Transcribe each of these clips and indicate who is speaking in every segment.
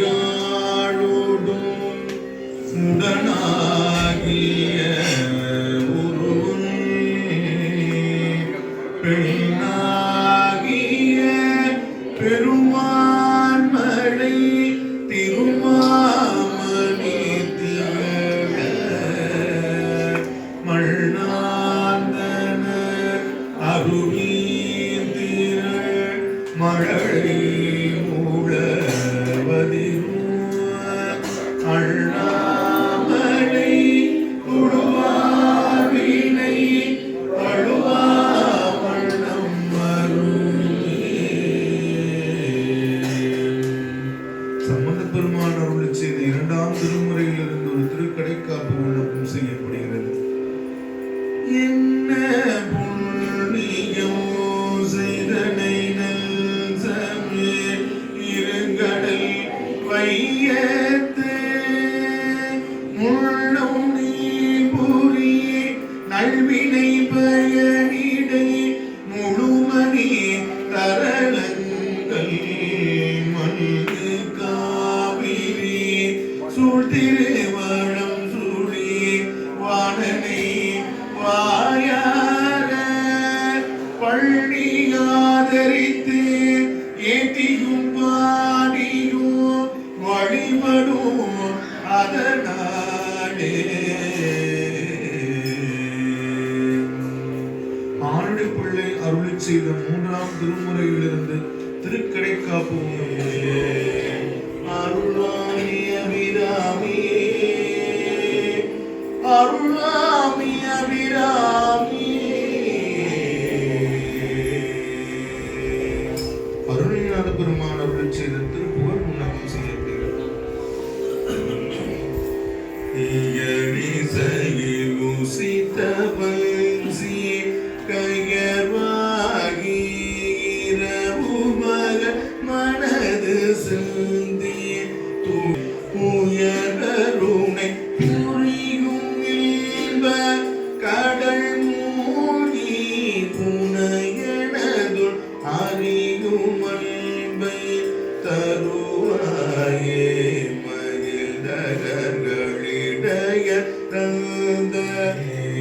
Speaker 1: உமையாளோடும் உடனாகிய பெண்ணாகிய பெருமான் திருமாமணி மண்ணாந்தன அருளீந்திரள் மழை மூழவதிரும் அண்ணாமலை தரணி தரண ஆண்டு பிள்ளை அருளி செய்த மூன்றாம் திருமுறையிலிருந்து திருக்கடைக்காப்பு அருளாமி அபிராமியே அருளாமி அபிராமியே தந்த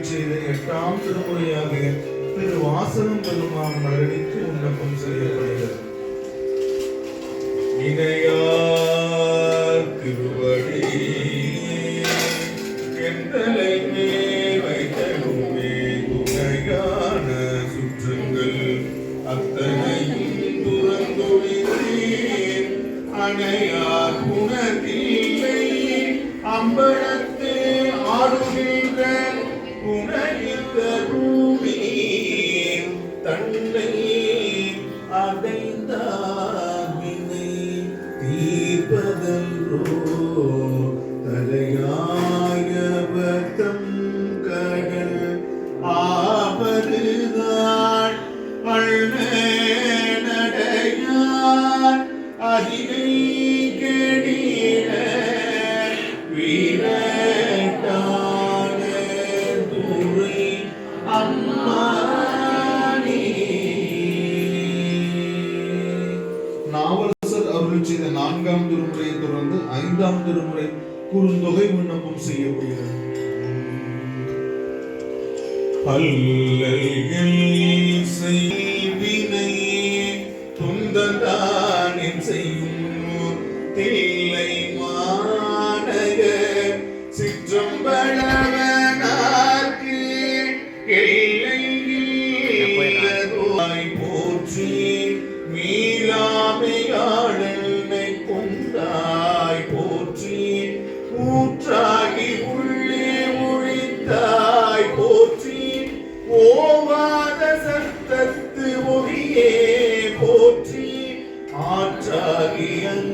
Speaker 1: அருள் செய்த எட்டாம் திருமுறையாக திரு வாசகம் பெருமான் மரணித்து விண்ணப்பம் செய்யப்படுகிறது. இணையார் திருவடி எந்தலை வைத்தலுமே துணையான சுற்றங்கள் அத்தனையும் துறந்துவித்தேன் அணையார் ஆடுகின்ற புனையில் தருமி தன்னை அடைந்தார் வினை தீர்ப்பதன்றோ தலையாய பக்தம் கடல் ஆபருதான் அழ்ன நடையார் அதிகை கெடிட வீரட்டான குறுந்தொகை விண்ணப்பம் செய்யப்படுகிறது. அல்லல்கள் செய்வினை துந்தந்தானின் செய்யும் தில்லை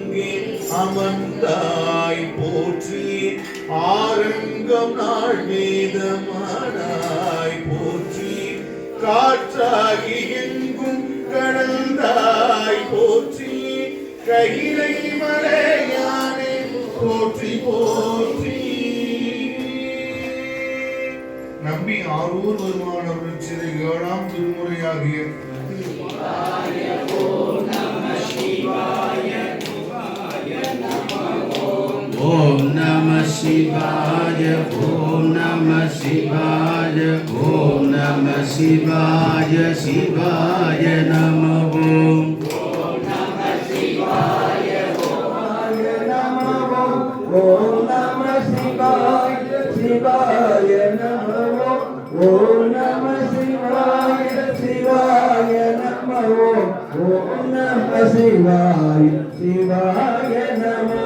Speaker 1: அங்கே அமர்ந்தாய் போற்றி ஆரங்கம் நாள் வேதமானாய் போற்றி காற்றாகி எங்கும் கடந்தாய் போற்றி கையிலை மலையானே போற்றி போற்றி. நம்பி ஆரூர் வருமானவர்கள் சிறை ஏழாம் திருமுறையாகிய
Speaker 2: शिवाय ॐ नमः शिवाय ॐ नमः शिवाय शिवाय नमो शिवाय
Speaker 3: शिवाय नमः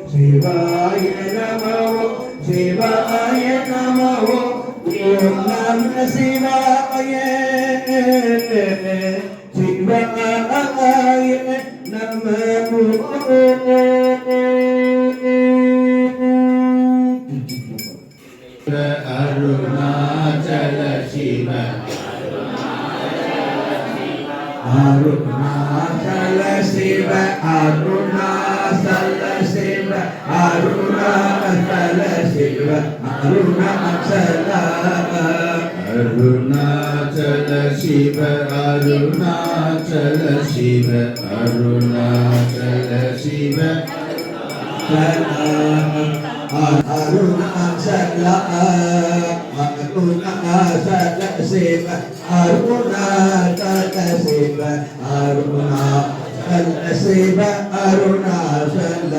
Speaker 3: శివాయ నమో శివాయ నమో నమ శివాయ. శివాయ నమో. అరుణాచల శివ అరుణాచల శివ అరుణాచల நமோ சிவாய நமோ சிவாய நமோ ஓம் நம சிவாய சிவாய நமோ
Speaker 2: அருணாச்சல சிவ
Speaker 3: அருணாசல சிவ அருணாசல சிவ அருணாசல சிவ அருணாசல
Speaker 2: அருணாச்சல சிவ அருணாச்சல சிவ அருணாச்சல
Speaker 3: சிவ அருணாசல